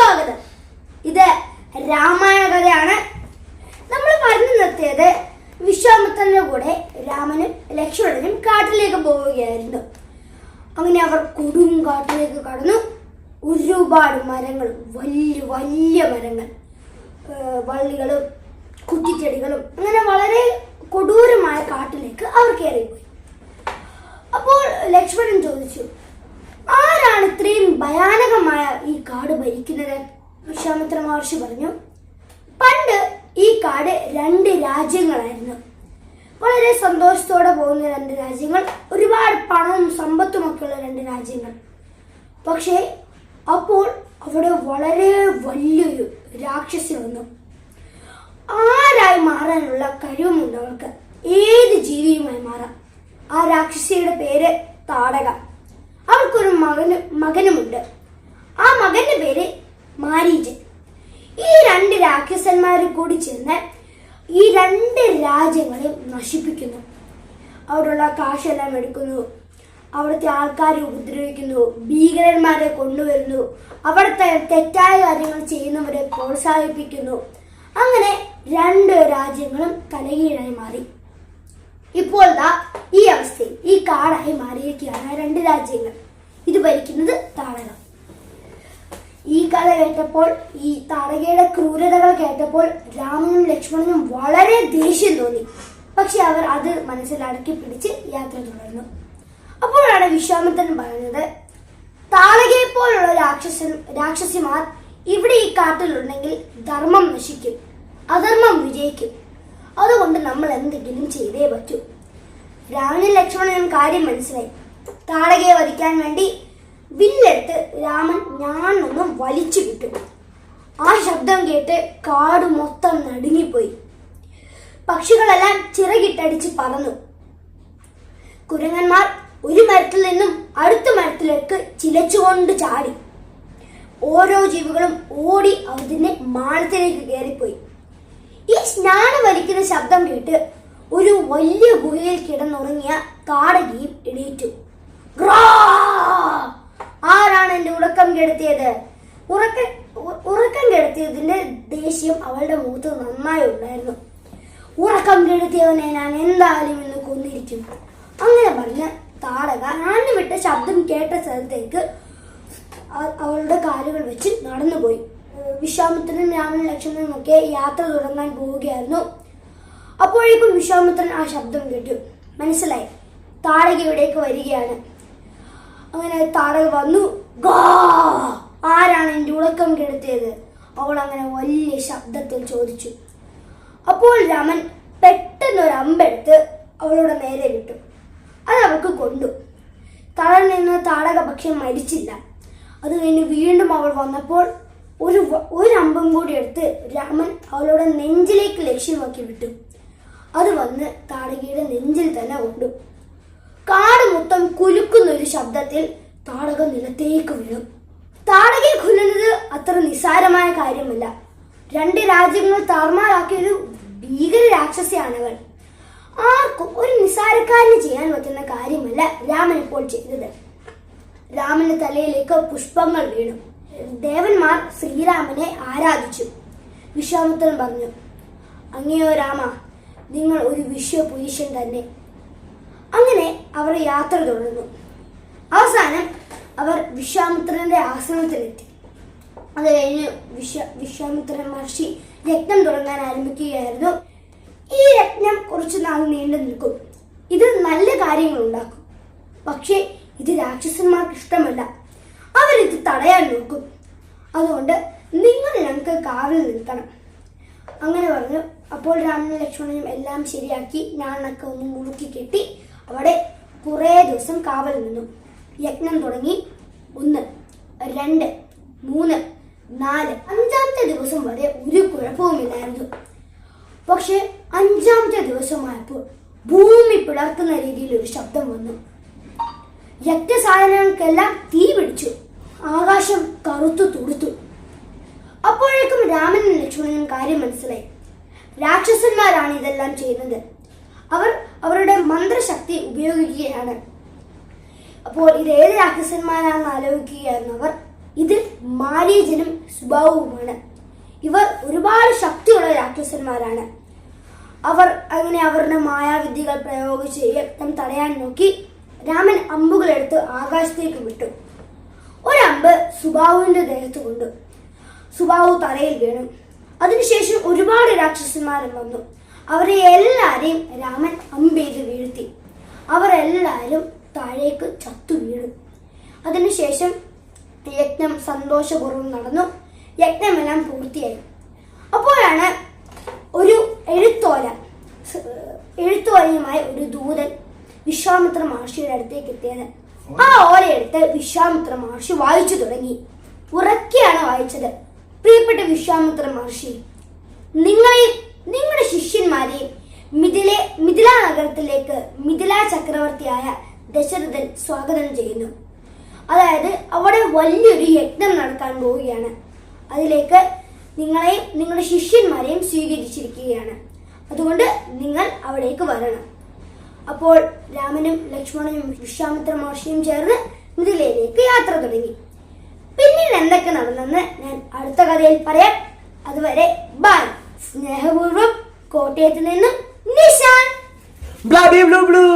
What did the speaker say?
സ്വാഗതം. ഇത് രാമായണ കഥയാണ്. നമ്മൾ പറഞ്ഞു നിർത്തിയത് വിശ്വാമിത്രന്റെ കൂടെ രാമനും ലക്ഷ്മണനും കാട്ടിലേക്ക് പോവുകയായിരുന്നു. അങ്ങനെ അവർ കൊടും കാട്ടിലേക്ക് കടന്നു. ഒരുപാട് മരങ്ങൾ വലിയ വലിയ മരങ്ങൾ വള്ളികളും കുറ്റിച്ചെടികളും അങ്ങനെ വളരെ കൊടൂരമായ കാട്ടിലേക്ക് അവർ കയറിപ്പോയി. അപ്പോൾ ലക്ഷ്മണൻ ചോദിച്ചു ആരാണ് ഇത്രയും ഭയാനകമായ ഈ കാട് ഭരിക്കുന്നത്? വിശ്വാമിത്ര മഹർഷി പറഞ്ഞു പണ്ട് ഈ കാട് രണ്ട് രാജ്യങ്ങളായിരുന്നു. വളരെ സന്തോഷത്തോടെ പോകുന്ന രണ്ട് രാജ്യങ്ങൾ ഒരുപാട് പണവും സമ്പത്തും ഒക്കെ ഉള്ള രണ്ട് രാജ്യങ്ങൾ. പക്ഷേ അപ്പോൾ അവിടെ വളരെ വലിയൊരു രാക്ഷസി വന്നു. ആരായി മാറാനുള്ള കഴിവുമുണ്ട് അവർക്ക് ഏത് ജീവിയുമായി മാറാം? ആ രാക്ഷസിയുടെ പേര് താടക. അവൾക്കൊരു മകന് മകനുമുണ്ട്. ആ മകന്റെ പേര് മാരീജൻ. ഈ രണ്ട് രാക്ഷസന്മാരും കൂടി ചേർന്ന് ഈ രണ്ട് രാജ്യങ്ങളെ നശിപ്പിക്കുന്നു. അവിടെയുള്ള കാശെല്ലാം എടുക്കുന്നു. അവിടുത്തെ ആൾക്കാരെ ഉപദ്രവിക്കുന്നു. ഭീകരന്മാരെ കൊണ്ടുവരുന്നു. അവിടുത്തെ തെറ്റായ കാര്യങ്ങൾ ചെയ്യുന്നവരെ പ്രോത്സാഹിപ്പിക്കുന്നു. അങ്ങനെ രണ്ട് രാജ്യങ്ങളും തലകീഴായി മാറി. ഇപ്പോൾ ഈ അവസ്ഥയിൽ ഈ കാടായി മാറിയിരിക്കുകയാണ് രണ്ട് രാജ്യങ്ങൾ. ഇത് ഭരിക്കുന്നത് താടകം ഈ കഥ കേട്ടപ്പോൾ ഈ താടകയുടെ ക്രൂരതകൾ കേട്ടപ്പോൾ രാമനും ലക്ഷ്മണനും വളരെ ദേഷ്യം തോന്നി. പക്ഷെ അവർ അത് മനസ്സിൽ അടക്കി പിടിച്ച് യാത്ര തുടർന്നു. അപ്പോഴാണ് വിശ്വാമിത്രൻ പറയുന്നത് താളകയെ പോലുള്ള രാക്ഷസൻ രാക്ഷസിമാർ ഇവിടെ ഈ കാട്ടിലുണ്ടെങ്കിൽ ധർമ്മം നശിക്കും അധർമ്മം വിജയിക്കും. അതുകൊണ്ട് നമ്മൾ എന്തെങ്കിലും ചെയ്തേ പറ്റൂ. രാമനും ലക്ഷ്മണനും കാര്യം മനസ്സിലായി. താടകയെ വധിക്കാൻ വേണ്ടി വില്ലെടുത്ത് രാമൻ ഞാനൊന്നും വലിച്ചു കിട്ടും ആ ശബ്ദം കേട്ട് കാട് മൊത്തം നടുങ്ങിപ്പോയി. പക്ഷികളെല്ലാം ചിറകിട്ടടിച്ച് പറന്നു കുരങ്ങന്മാർ ഒരു മരത്തിൽ നിന്നും അടുത്ത മരത്തിലേക്ക് ചിലച്ചുകൊണ്ട് ചാടി. ഓരോ ജീവികളും ഓടി അതിന്റെ മാളത്തിലേക്ക് കയറിപ്പോയി. ഈ സ്നാനം വലിക്കുന്ന ശബ്ദം കേട്ട് ഒരു വലിയ ഗുഹയിൽ കിടന്നുറങ്ങിയ കാടകിയും എണീറ്റു! ആരാണ് എന്റെ ഉറക്കം കെടുത്തിയത്? ഉറക്ക ഉറക്കം കെടുത്തിയതിന്റെ ദേഷ്യം അവളുടെ മുഖത്ത് നന്നായി ഉണ്ടായിരുന്നു. ഉറക്കം കെടുത്തിയവനെ ഞാൻ എന്തായാലും ഇന്ന് കൊന്നിരിക്കും. അങ്ങനെ പറഞ്ഞ താടക ആഞ്ഞു വിട്ട ശബ്ദം കേട്ട സ്ഥലത്തേക്ക് അവളുടെ കാലുകൾ വെച്ച് നടന്നുപോയി. വിശ്വാമിത്രനും രാമനും ലക്ഷ്മണനും ഒക്കെ യാത്ര തുടങ്ങാൻ പോവുകയായിരുന്നു. അപ്പോഴേക്കും വിശ്വാമിത്രൻ ആ ശബ്ദം കേട്ടു. മനസ്സിലായി. താടക ഇവിടേക്ക് വരികയാണ്. അങ്ങനെ താടക വന്നു. ഗാ! ആരാണ് എന്റെ ഉറക്കം കെടുത്തിയത്? അവൾ അങ്ങനെ വലിയ ശബ്ദത്തിൽ ചോദിച്ചു. അപ്പോൾ രാമൻ പെട്ടെന്ന് ഒരു അമ്പെടുത്ത് അവളുടെ നേരെ വിട്ടു. അത് അവൾക്ക് കൊണ്ടു. തളർന്നു നിന്ന് താടക പക്ഷെ മരിച്ചില്ല. അത് കഴിഞ്ഞ് വീണ്ടും അവൾ വന്നപ്പോൾ ഒരു ഒരു അമ്പം കൂടി എടുത്ത് രാമൻ അവളുടെ നെഞ്ചിലേക്ക് ലക്ഷ്യമാക്കി വിട്ടു. അത് വന്ന് താടകയുടെ നെഞ്ചിൽ തന്നെ കൊണ്ടു. കാട് മൊത്തം കുലുക്കുന്ന താടകം നിലത്തേക്ക് വീഴും. താടകയെ കൊല്ലുന്നത് അത്ര നിസ്സാരമായ കാര്യമല്ല. രണ്ട് രാജ്യങ്ങൾ താർമാറാക്കിയ ഒരു ഭീകര രാക്ഷസിയാണവൾ. ആർക്കും ഒരു നിസ്സാരക്കാരന് ചെയ്യാൻ പറ്റുന്ന കാര്യമല്ല രാമൻ ഇപ്പോൾ ചെയ്തത്. രാമന്റെ തലയിലേക്ക് പുഷ്പങ്ങൾ വീണു. ദേവന്മാർ ശ്രീരാമനെ ആരാധിച്ചു. വിശ്വാമിത്രൻ പറഞ്ഞു അങ്ങയോ രാമ നിങ്ങൾ ഒരു വിശ്വപുരുഷൻ തന്നെ. അങ്ങനെ അവർ യാത്ര തുടർന്നു. അവസാനം അവർ വിശ്വാമിത്രന്റെ ആശ്രമത്തിലെത്തി. അത് കഴിഞ്ഞ് വിശ്വ വിശ്വാമിത്രൻ മഹർഷി യജ്ഞം തുടങ്ങാൻ ആരംഭിക്കുകയായിരുന്നു. ഈ യജ്ഞം കുറച്ചു നാൾ നീണ്ടു നിൽക്കും. ഇത് നല്ല കാര്യങ്ങൾ ഉണ്ടാക്കും. പക്ഷേ ഇത് രാക്ഷസന്മാർക്ക് ഇഷ്ടമല്ല. അവരിത് തടയാൻ നോക്കും. അതുകൊണ്ട് നിങ്ങൾ ഞങ്ങൾക്ക് കാവൽ നിൽക്കണം അങ്ങനെ പറഞ്ഞു. അപ്പോൾ രാമനും ലക്ഷ്മണനും എല്ലാം ശരിയാക്കി ഞാനൊക്കെ ഒന്ന് മുറുക്കി കെട്ടി അവിടെ കുറേ ദിവസം കാവൽ നിന്നു. യജ്ഞം തുടങ്ങി ഒന്ന് രണ്ട് മൂന്ന് നാല്. അഞ്ചാമത്തെ ദിവസം വരെ ഒരു കുഴപ്പവുമില്ലായിരുന്നു. പക്ഷെ അഞ്ചാമത്തെ ദിവസമായപ്പോൾ ഭൂമി പിളർക്കുന്ന രീതിയിൽ ഒരു ശബ്ദം വന്നു. യജ്ഞസാധനങ്ങൾക്കെല്ലാം തീ പിടിച്ചു. ആകാശം കറുത്തു തുടുത്തു. അപ്പോഴേക്കും രാമനും ലക്ഷ്മണനും കാര്യം മനസ്സിലായി. രാക്ഷസന്മാരാണ് ഇതെല്ലാം ചെയ്യുന്നത്. അവർ അവരുടെ മന്ത്രശക്തി ഉപയോഗിക്കുകയാണ്. അപ്പോൾ ഇത് ഏത് രാക്ഷസന്മാരാണെന്ന് ആലോചിക്കുകയായിരുന്നു അവർ ഇതിൽ മാരീജനും സുബാവുമാണ് ഇവർ ഒരുപാട് ശക്തിയുള്ള രാക്ഷസന്മാരാണ്. അവർ അങ്ങനെ അവരുടെ മായാവിദ്യകൾ പ്രയോഗിച്ച് യജ്ഞം തടയാൻ നോക്കി രാമൻ അമ്പുകളെടുത്ത് ആകാശത്തേക്ക് വിട്ടു. ഒരമ്പ് സുബാവുവിന്റെ ദേഹത്ത് കൊണ്ടു. സുബാവു തറയിൽ വീണു. അതിനുശേഷം ഒരുപാട് രാക്ഷസന്മാരും വന്നു. അവരെ എല്ലാരെയും രാമൻ അമ്പെയ്ത് വീഴ്ത്തി. അവർ എല്ലാവരും താഴേക്ക് ചത്തു വീണു. അതിനുശേഷം യജ്ഞം സന്തോഷപൂർവം നടന്നു. യജ്ഞമെല്ലാം പൂർത്തിയായി. അപ്പോഴാണ് ഒരു എഴുത്തോല എഴുത്തോലയുമായി ഒരു ദൂതൻ വിശ്വാമിത്ര മഹർഷിയുടെ അടുത്തേക്ക് എത്തിയത്. ആ ഓലയെടുത്ത് വിശ്വാമിത്ര മഹർഷി വായിച്ചു തുടങ്ങി. ഉറക്കെയാണ് വായിച്ചത്. പ്രിയപ്പെട്ട വിശ്വാമിത്ര മഹർഷി നിങ്ങളെയും നിങ്ങളുടെ ശിഷ്യന്മാരെയും മിഥിലെ മിഥില നഗരത്തിലേക്ക് മിഥില ചക്രവർത്തിയായ ദശരഥൻ സ്വാഗതം ചെയ്യുന്നു. അതായത് അവിടെ വലിയൊരു യജ്ഞം നടക്കാൻ പോവുകയാണ്. അതിലേക്ക് നിങ്ങളെയും നിങ്ങളുടെ ശിഷ്യന്മാരെയും സ്വീകരിച്ചിരിക്കുകയാണ്. അതുകൊണ്ട് നിങ്ങൾ അവിടേക്ക് വരണം. അപ്പോൾ രാമനും ലക്ഷ്മണനും വിശ്വാമിത്ര മഹർഷിയും ചേർന്ന് മിഥിലയിലേക്ക് യാത്ര തുടങ്ങി. പിന്നീട് എന്തൊക്കെ നടന്നെന്ന് ഞാൻ അടുത്ത കഥയിൽ പറയാം. അതുവരെ ബൈ സ്നേഹപൂർവം കോട്ടയത്ത് നിന്നും നിഷാൻ ബ്ലൂ ബ്ലൂ.